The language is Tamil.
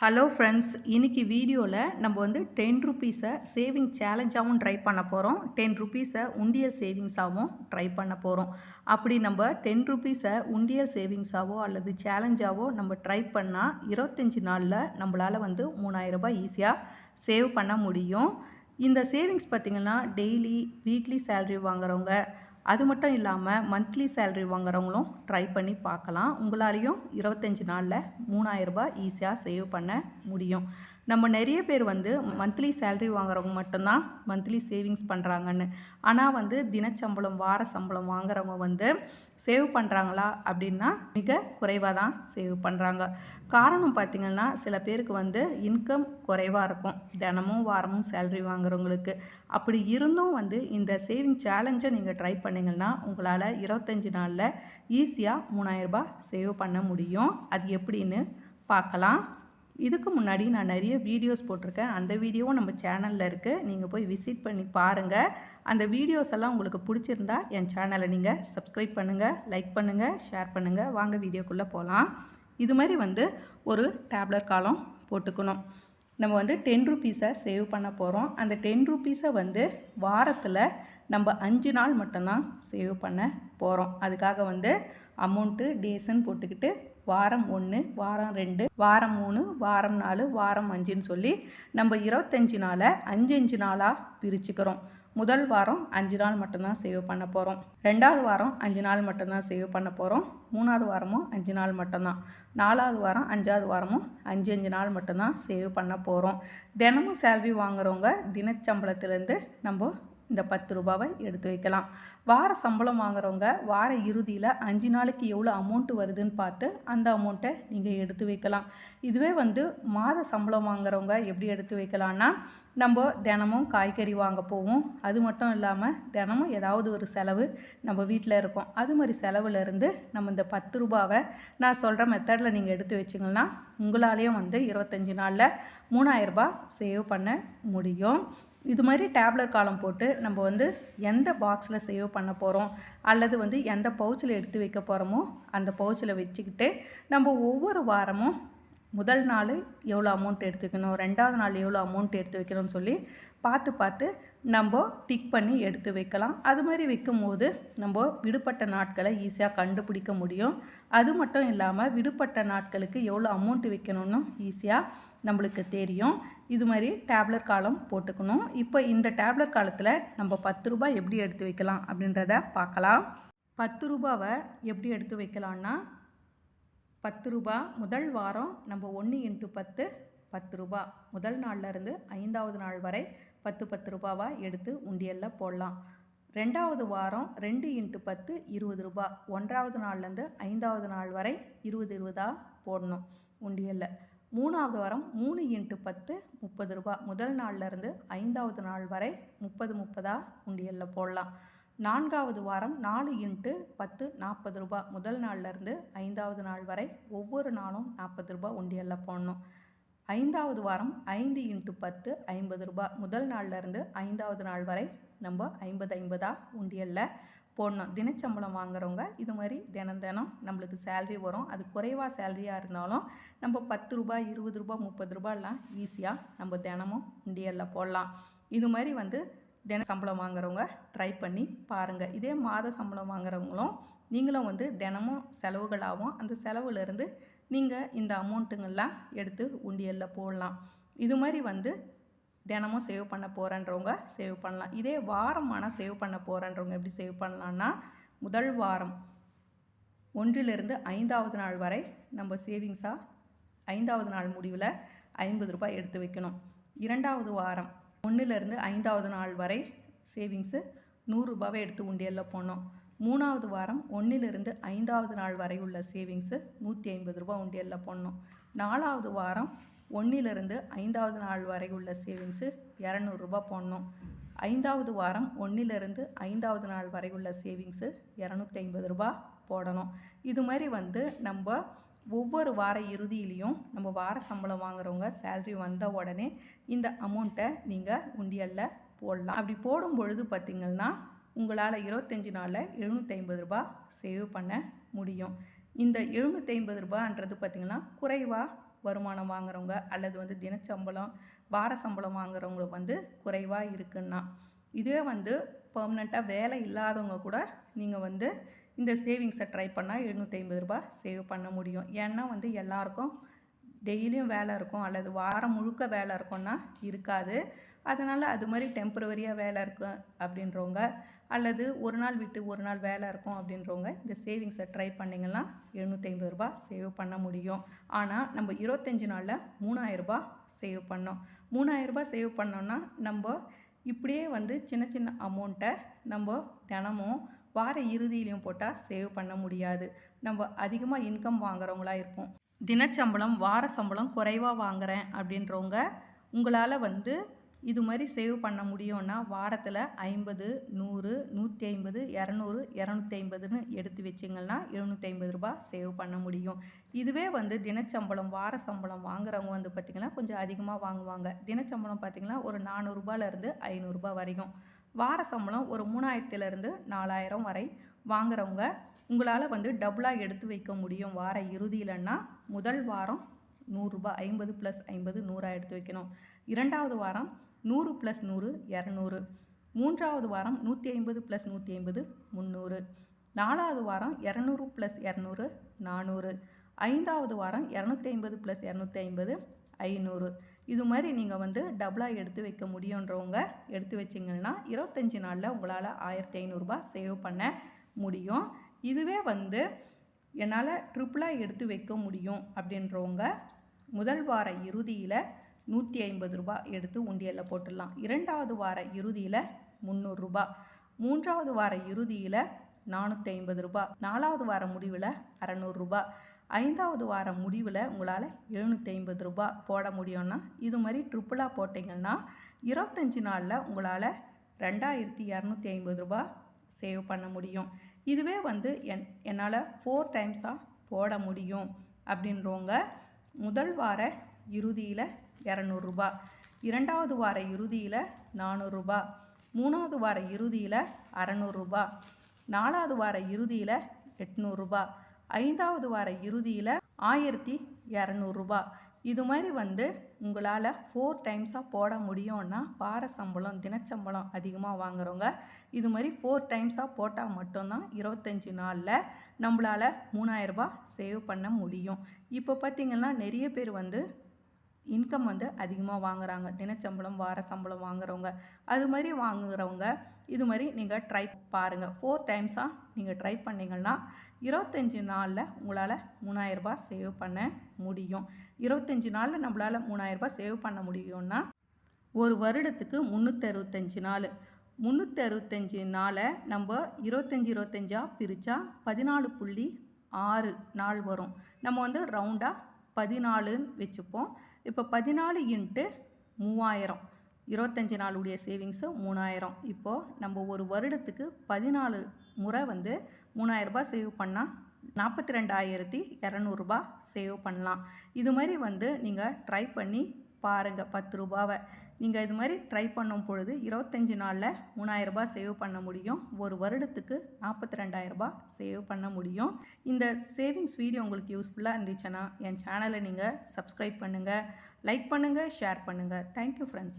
ஹலோ ஃப்ரெண்ட்ஸ் இன்றைக்கி வீடியோவில் நம்ம வந்து டென் ருபீஸை சேவிங் சேலஞ்சாகவும் ட்ரை பண்ண போகிறோம் டென் ருபீஸை உண்டியல் சேவிங்ஸாகவும் ட்ரை பண்ண போகிறோம் அப்படி நம்ம டென் ருபீஸை உண்டியல் சேவிங்ஸாவோ அல்லது சேலஞ்சாவோ நம்ம ட்ரை பண்ணால் இருபத்தஞ்சி நாளில் நம்மளால் வந்து மூணாயிரரூபா ஈஸியாக சேவ் பண்ண முடியும். இந்த சேவிங்ஸ் பார்த்திங்கன்னா டெய்லி வீக்லி சேல்ரி வாங்குறவங்க அது மட்டும் இல்லாமல் மந்த்லி சேலரி வாங்குறவங்களும் ட்ரை பண்ணி பார்க்கலாம். உங்களாலையும் இருபத்தஞ்சி நாளில் மூணாயிரரூபா ஈஸியாக சேவ் பண்ண முடியும். நம்ம நிறைய பேர் வந்து மந்த்லி சேல்ரி வாங்குறவங்க மட்டும்தான் மந்த்லி சேவிங்ஸ் பண்ணுறாங்கன்னு ஆனால் வந்து தினச்சம்பளம் வார சம்பளம் வாங்குறவங்க வந்து சேவ் பண்ணுறாங்களா அப்படின்னா மிக குறைவாக தான் சேவ் பண்ணுறாங்க காரணம் பார்த்திங்கன்னா சில பேருக்கு வந்து இன்கம் குறைவாக இருக்கும். தினமும் வாரமும் சேல்ரி வாங்குறவங்களுக்கு. அப்படி இருந்தும் வந்து இந்த சேவிங் சேலஞ்சை நீங்கள் ட்ரை பண்ணிங்கன்னா உங்களால் இருபத்தஞ்சி நாளில் ஈஸியாக மூணாயிரரூபா சேவ் பண்ண முடியும். அது எப்படின்னு பார்க்கலாம். இதுக்கு முன்னாடி நான் நிறைய வீடியோஸ் போட்டிருக்கேன். அந்த வீடியோவும் நம்ம சேனலில் இருக்குது நீங்கள் போய் விசிட் பண்ணி பாருங்கள் அந்த வீடியோஸ் எல்லாம் உங்களுக்கு பிடிச்சிருந்தா என் சேனலை நீங்கள் சப்ஸ்கிரைப் பண்ணுங்கள் லைக் பண்ணுங்கள் ஷேர் பண்ணுங்கள் வாங்க வீடியோக்குள்ளே போகலாம் இது மாதிரி வந்து ஒரு டேப்லெட் காலம் போட்டுக்கணும். நம்ம வந்து டென் ருபீஸை சேவ் பண்ண போகிறோம் அந்த டென் ருபீஸை வந்து வாரத்தில் நம்ம அஞ்சு நாள் மட்டும்தான் சேவ் பண்ண போகிறோம் அதுக்காக வந்து அமௌண்ட்டு டேஸ்ன்னு போட்டுக்கிட்டு வாரம் ஒன்று வாரம் ரெண்டு வாரம் மூணு வாரம் நாலு வாரம் அஞ்சுன்னு சொல்லி நம்ம இருபத்தஞ்சி நாளை அஞ்சு அஞ்சு நாளாக பிரிச்சுக்கிறோம். முதல் வாரம் அஞ்சு நாள் மட்டும்தான் சேவ் பண்ண போகிறோம் ரெண்டாவது வாரம் அஞ்சு நாள் மட்டும்தான் சேவ் பண்ண போகிறோம் மூணாவது வாரமும் அஞ்சு நாள் மட்டும்தான். நாலாவது வாரம் அஞ்சாவது வாரமும் அஞ்சு அஞ்சு நாள் மட்டும்தான் சேவ் பண்ண போகிறோம் தினமும் சேல்ரி வாங்குறவங்க தினச்சம்பளத்துலேருந்து நம்ம இந்த பத்து ரூபாவை எடுத்து வைக்கலாம். வார சம்பளம் வாங்குறவங்க வார இறுதியில் அஞ்சு நாளைக்கு எவ்வளோ அமௌண்ட்டு வருதுன்னு பார்த்து அந்த அமௌண்ட்டை நீங்கள் எடுத்து வைக்கலாம். இதுவே வந்து மாத சம்பளம் வாங்குறவங்க எப்படி எடுத்து வைக்கலான்னா நம்ம தினமும் காய்கறி வாங்க போவோம். அது மட்டும் இல்லாமல் தினமும் ஏதாவது ஒரு செலவு நம்ம வீட்டில் இருக்கோம். அது மாதிரி செலவுலேருந்து நம்ம இந்த பத்து ரூபாவை நான் சொல்கிற மெத்தடில் நீங்கள் எடுத்து வச்சிங்கன்னா உங்களாலேயும் வந்து இருபத்தஞ்சி நாளில் மூணாயிரரூபா சேவ் பண்ண முடியும். இது மாதிரி டேப்லெட் காலம் போட்டு நம்ம வந்து எந்த பாக்ஸில் சேவ் பண்ண பண்ண போகிறோம் அல்லது வந்து எந்த பவுச்சில் எடுத்து வைக்க போகிறோமோ அந்த பவுச்சில் வச்சுக்கிட்டு நம்ம ஒவ்வொரு வாரமும் முதல் நாள் எவ்வளோ அமௌண்ட் எடுத்து வைக்கணும் ரெண்டாவது நாள் எவ்வளோ அமௌண்ட் எடுத்து வைக்கணும்னு சொல்லி பார்த்து பார்த்து நம்ம டிக் பண்ணி எடுத்து வைக்கலாம். அது மாதிரி வைக்கும்போது நம்ம விடுபட்ட நாட்களை ஈஸியாக கண்டுபிடிக்க முடியும். அது மட்டும் இல்லாமல் விடுபட்ட நாட்களுக்கு எவ்வளோ அமௌண்ட் வைக்கணும்னு ஈஸியாக நம்மளுக்கு தெரியும். இது மாதிரி டேப்லெட் காலம் போட்டுக்கணும். இப்போ இந்த டேப்லெட் காலத்தில் நம்ம பத்து ரூபாய் எப்படி எடுத்து வைக்கலாம் அப்படின்றத பார்க்கலாம். பத்து ரூபாவை எப்படி எடுத்து வைக்கலான்னா பத்து ரூபா முதல் வாரம் நம்ம ஒன்று இன்ட்டு பத்து பத்து ரூபா. முதல் நாள்லேருந்து ஐந்தாவது நாள் வரை பத்து பத்து ரூபாவாக எடுத்து உண்டியலில் போடலாம். ரெண்டாவது வாரம் ரெண்டு இன்ட்டு பத்து இருபது ரூபா. ஒன்றாவது நாள்லேருந்து ஐந்தாவது நாள் வரை இருபது இருபதாக போடணும் உண்டியலில். மூணாவது வாரம் மூணு இன்ட்டு பத்து முப்பது ரூபா. முதல் நாள்லேருந்து ஐந்தாவது நாள் வரை முப்பது முப்பதாக உண்டியலில் போடலாம். நான்காவது வாரம் நாலு இன்ட்டு பத்து நாற்பது ரூபா. முதல் நாள்லேருந்து ஐந்தாவது நாள் வரை ஒவ்வொரு நாளும் நாற்பது ரூபா உண்டியலில் போடணும். ஐந்தாவது வாரம் ஐந்து இன்ட்டு பத்து ஐம்பது ரூபா. முதல் நாள்லேருந்து ஐந்தாவது நாள் வரை நம்ம ஐம்பது ஐம்பதாக உண்டியலில் போடணும். தினச்சம்பளம் வாங்குறவங்க இது மாதிரி தினம் தினம் நம்மளுக்கு சேல்ரி வரும். அது குறைவாக சேல்ரியாக இருந்தாலும் நம்ம பத்து ரூபாய் இருபது ரூபாய் முப்பது ரூபாய்லாம் ஈஸியாக நம்ம தினமும் உண்டியலில் போடலாம். இது மாதிரி வந்து தின சம்பளம் வாங்குறவங்க ட்ரை பண்ணி பாருங்கள் இதே மாத சம்பளம் வாங்குறவங்களும் நீங்களும் வந்து தினமும் செலவுகளாகவும் அந்த செலவுலேருந்து நீங்கள் இந்த அமௌண்ட்டுங்கள்லாம் எடுத்து உண்டியலில் போடலாம். இது மாதிரி வந்து தினமும் சேவ் பண்ண போகிறன்றவங்க சேவ் பண்ணலாம். இதே வாரமான சேவ் பண்ண போகிறன்றவங்க எப்படி சேவ் பண்ணலான்னா முதல் வாரம் ஒன்றிலிருந்து ஐந்தாவது நாள் வரை நம்ம சேவிங்ஸாக ஐந்தாவது நாள் முடிவில் ஐம்பது ரூபாய் எடுத்து வைக்கணும். இரண்டாவது வாரம் ஒன்றிலிருந்து ஐந்தாவது நாள் வரை சேவிங்ஸு நூறுரூபாவை எடுத்து உண்டியலில் போனோம் மூணாவது வாரம் ஒன்றிலிருந்து ஐந்தாவது நாள் வரை உள்ள சேவிங்ஸு நூற்றி ஐம்பது ரூபா உண்டியலில் போடணும். நாலாவது வாரம் ஒன்றிலிருந்து ஐந்தாவது நாள் வரை உள்ள சேவிங்ஸு இரநூறுபா போடணும். ஐந்தாவது வாரம் ஒன்றிலிருந்து ஐந்தாவது நாள் வரை உள்ள சேவிங்ஸு இரநூத்தி ஐம்பது ரூபா போடணும். இது மாதிரி வந்து நம்ம ஒவ்வொரு வார இறுதியிலையும் நம்ம வார சம்பளம் வாங்குறவங்க சேல்ரி வந்த உடனே இந்த அமௌண்ட்டை நீங்கள் உண்டியலில் போடலாம். அப்படி போடும் பொழுது பார்த்திங்கன்னா உங்களால் இருபத்தஞ்சி நாளில் எழுநூற்றி ஐம்பது ரூபா சேவ் பண்ண முடியும். இந்த எழுநூற்றி ஐம்பது ரூபான்றது பார்த்திங்கன்னா குறைவாக வருமானம் வாங்குறவங்க அல்லது வந்து தினச்சம்பளம் வார சம்பளம் வாங்குறவங்களுக்கு வந்து குறைவாக இருக்குன்னா இதுவே வந்து பர்மனெண்ட்டாக வேலை இல்லாதவங்க கூட நீங்கள் வந்து இந்த சேவிங்ஸை ட்ரை பண்ணால் எழுநூற்றி ஐம்பது ரூபா சேவ் பண்ண முடியும். ஏன்னா வந்து எல்லாருக்கும் டெய்லியும் வேலை இருக்கும் அல்லது வாரம் முழுக்க வேலை இருக்கும்னா இருக்காது. அதனால் அது மாதிரி டெம்பரவரியாக வேலை இருக்கும் அப்படின்றவங்க அல்லது ஒரு நாள் விட்டு ஒரு நாள் வேலை இருக்கும் அப்படின்றவங்க இந்த சேவிங்ஸை ட்ரை பண்ணிங்கன்னா எழுநூற்றி ஐம்பது ரூபாய் சேவ் பண்ண முடியும். ஆனால் நம்ம இருபத்தஞ்சி நாளில் மூணாயிரரூபா சேவ் பண்ணோம். மூணாயிரரூபா சேவ் பண்ணோன்னா நம்ம இப்படியே வந்து சின்ன சின்ன அமௌண்ட்டை நம்ம தினமும் வார இறுதியிலையும் போட்டால் சேவ் பண்ண முடியாது. நம்ம அதிகமாக இன்கம் வாங்குறவங்களா இருப்போம். தினச்சம்பளம் வார சம்பளம் குறைவாக வாங்குறேன் அப்படின்றவங்க உங்களால் வந்து இது மாதிரி சேவ் பண்ண முடியும்னா வாரத்தில் ஐம்பது நூறு நூற்றி ஐம்பது இரநூறு இரநூத்தி ஐம்பதுன்னு எடுத்து வச்சிங்கன்னா எழுநூற்றி ஐம்பது ரூபா சேவ் பண்ண முடியும். இதுவே வந்து தினச்சம்பளம் வார சம்பளம் வாங்குறவங்க வந்து பார்த்திங்கன்னா கொஞ்சம் அதிகமாக வாங்குவாங்க. தினச்சம்பளம் பார்த்திங்கன்னா ஒரு நானூறுரூபாலேருந்து ஐநூறுரூபா வரைக்கும். வார சம்பளம் ஒரு மூணாயிரத்துலேருந்து நாலாயிரம் வரை வாங்குறவங்க உங்களால் வந்து டபுளாக எடுத்து வைக்க முடியும். வார இறுதியிலன்னா முதல் வாரம் நூறுரூபா ஐம்பது ப்ளஸ் ஐம்பது நூறாக எடுத்து வைக்கணும். இரண்டாவது வாரம் நூறு ப்ளஸ் நூறு இரநூறு. மூன்றாவது வாரம் நூற்றி ஐம்பது ப்ளஸ் நூற்றி ஐம்பது முந்நூறு. நாலாவது வாரம் இரநூறு ப்ளஸ் இரநூறு நானூறு. ஐந்தாவது வாரம் இரநூத்தி ஐம்பது ப்ளஸ் இரநூத்தி ஐம்பது ஐநூறு. இது மாதிரி நீங்கள் வந்து டபுளாக எடுத்து வைக்க முடியுன்றவங்க எடுத்து வச்சிங்கன்னா இருபத்தஞ்சி நாளில் உங்களால் ஆயிரத்தி ஐநூறுரூபா சேவ் பண்ண முடியும். இதுவே வந்து என்னால் ட்ரிப்புளாக எடுத்து வைக்க முடியும் அப்படின்றவங்க முதல் வார இறுதியில் நூற்றி ஐம்பது ரூபா எடுத்து உண்டியலில் போட்டுடலாம். இரண்டாவது வார இறுதியில் முந்நூறுரூபா மூன்றாவது வார இறுதியில் நானூற்றி ஐம்பது ரூபா. நாலாவது வார முடிவில் அறநூறுரூபா ஐந்தாவது வார முடிவில் உங்களால் எழுநூற்றி ஐம்பது ரூபா போட முடியும்னா இது மாதிரி ட்ரிப்புளாக போட்டிங்கன்னா இருபத்தஞ்சி நாளில் உங்களால் ரெண்டாயிரத்தி இரநூத்தி ஐம்பது ரூபா சேவ் பண்ண முடியும். இதுவே வந்து என் என்னால் ஃபோர் டைம்ஸாக போட முடியும். அப்படின்றவங்க முதல் வார இறுதியில் இரநூறுபா. இரண்டாவது வார இறுதியில் நானூறுரூபா மூணாவது வார இறுதியில் அறநூறுரூபா நாலாவது வார இறுதியில் எட்நூறுரூபா ஐந்தாவது வார இறுதியில் ஆயிரத்தி இரநூறுபா. இது மாதிரி வந்து உங்களால் ஃபோர் டைம்ஸாக போட முடியும்னா வார சம்பளம் தினச்சம்பளம் அதிகமாக வாங்குறவங்க இது மாதிரி ஃபோர் டைம்ஸாக போட்டால் மட்டும்தான் இருபத்தஞ்சி நாளில் நம்மளால் மூணாயிரரூபா சேவ் பண்ண முடியும். இப்போ பார்த்திங்கன்னா நிறைய பேர் வந்து இன்கம் வந்து அதிகமாக வாங்குறாங்க. தினச்சம்பளம் வார சம்பளம் வாங்குறவங்க. அது மாதிரி வாங்குறவங்க இது மாதிரி நீங்கள் ட்ரை பாருங்கள் ஃபோர் டைம்ஸாக நீங்கள் ட்ரை பண்ணிங்கன்னா இருபத்தஞ்சி நாளில் உங்களால் மூணாயிரரூபா சேவ் பண்ண முடியும். இருபத்தஞ்சி நாளில் நம்மளால் மூணாயிரரூபா சேவ் பண்ண முடியும்னா ஒரு வருடத்துக்கு முந்நூற்றறுபத்தஞ்சி நாள். முந்நூற்றி அறுபத்தஞ்சி நாளை நம்ம இருபத்தஞ்சி இருபத்தஞ்சா பிரித்தா பதினாலு புள்ளி ஆறு நாள் வரும். நம்ம வந்து ரவுண்டாக பதினாலுன்னு வச்சுப்போம். இப்போ பதினாலு இன்ட்டு மூவாயிரம். இருபத்தஞ்சி நாளுடைய சேவிங்ஸு மூணாயிரம். இப்போது நம்ம ஒரு வருடத்துக்கு பதினாலு முறை வந்து மூணாயிரரூபா சேவ் பண்ணால் நாற்பத்தி ரெண்டாயிரத்தி இரநூறுபா சேவ் பண்ணலாம். இது மாதிரி வந்து நீங்கள் ட்ரை பண்ணி பாருங்கள் பத்து ரூபாவை. நீங்கள் இது மாதிரி ட்ரை பண்ணும் பொழுது இருபத்தஞ்சி நாளில் மூணாயிரரூபா சேவ் பண்ண முடியும். ஒரு வருடத்துக்கு நாற்பத்தி ரெண்டாயிரரூபா சேவ் பண்ண முடியும். இந்த சேவிங்ஸ் வீடியோ உங்களுக்கு யூஸ்ஃபுல்லாக இருந்துச்சுன்னா என் சேனலை நீங்கள் சப்ஸ்கிரைப் பண்ணுங்கள் லைக் பண்ணுங்கள் ஷேர் பண்ணுங்கள் தேங்க்யூ ஃப்ரெண்ட்ஸ்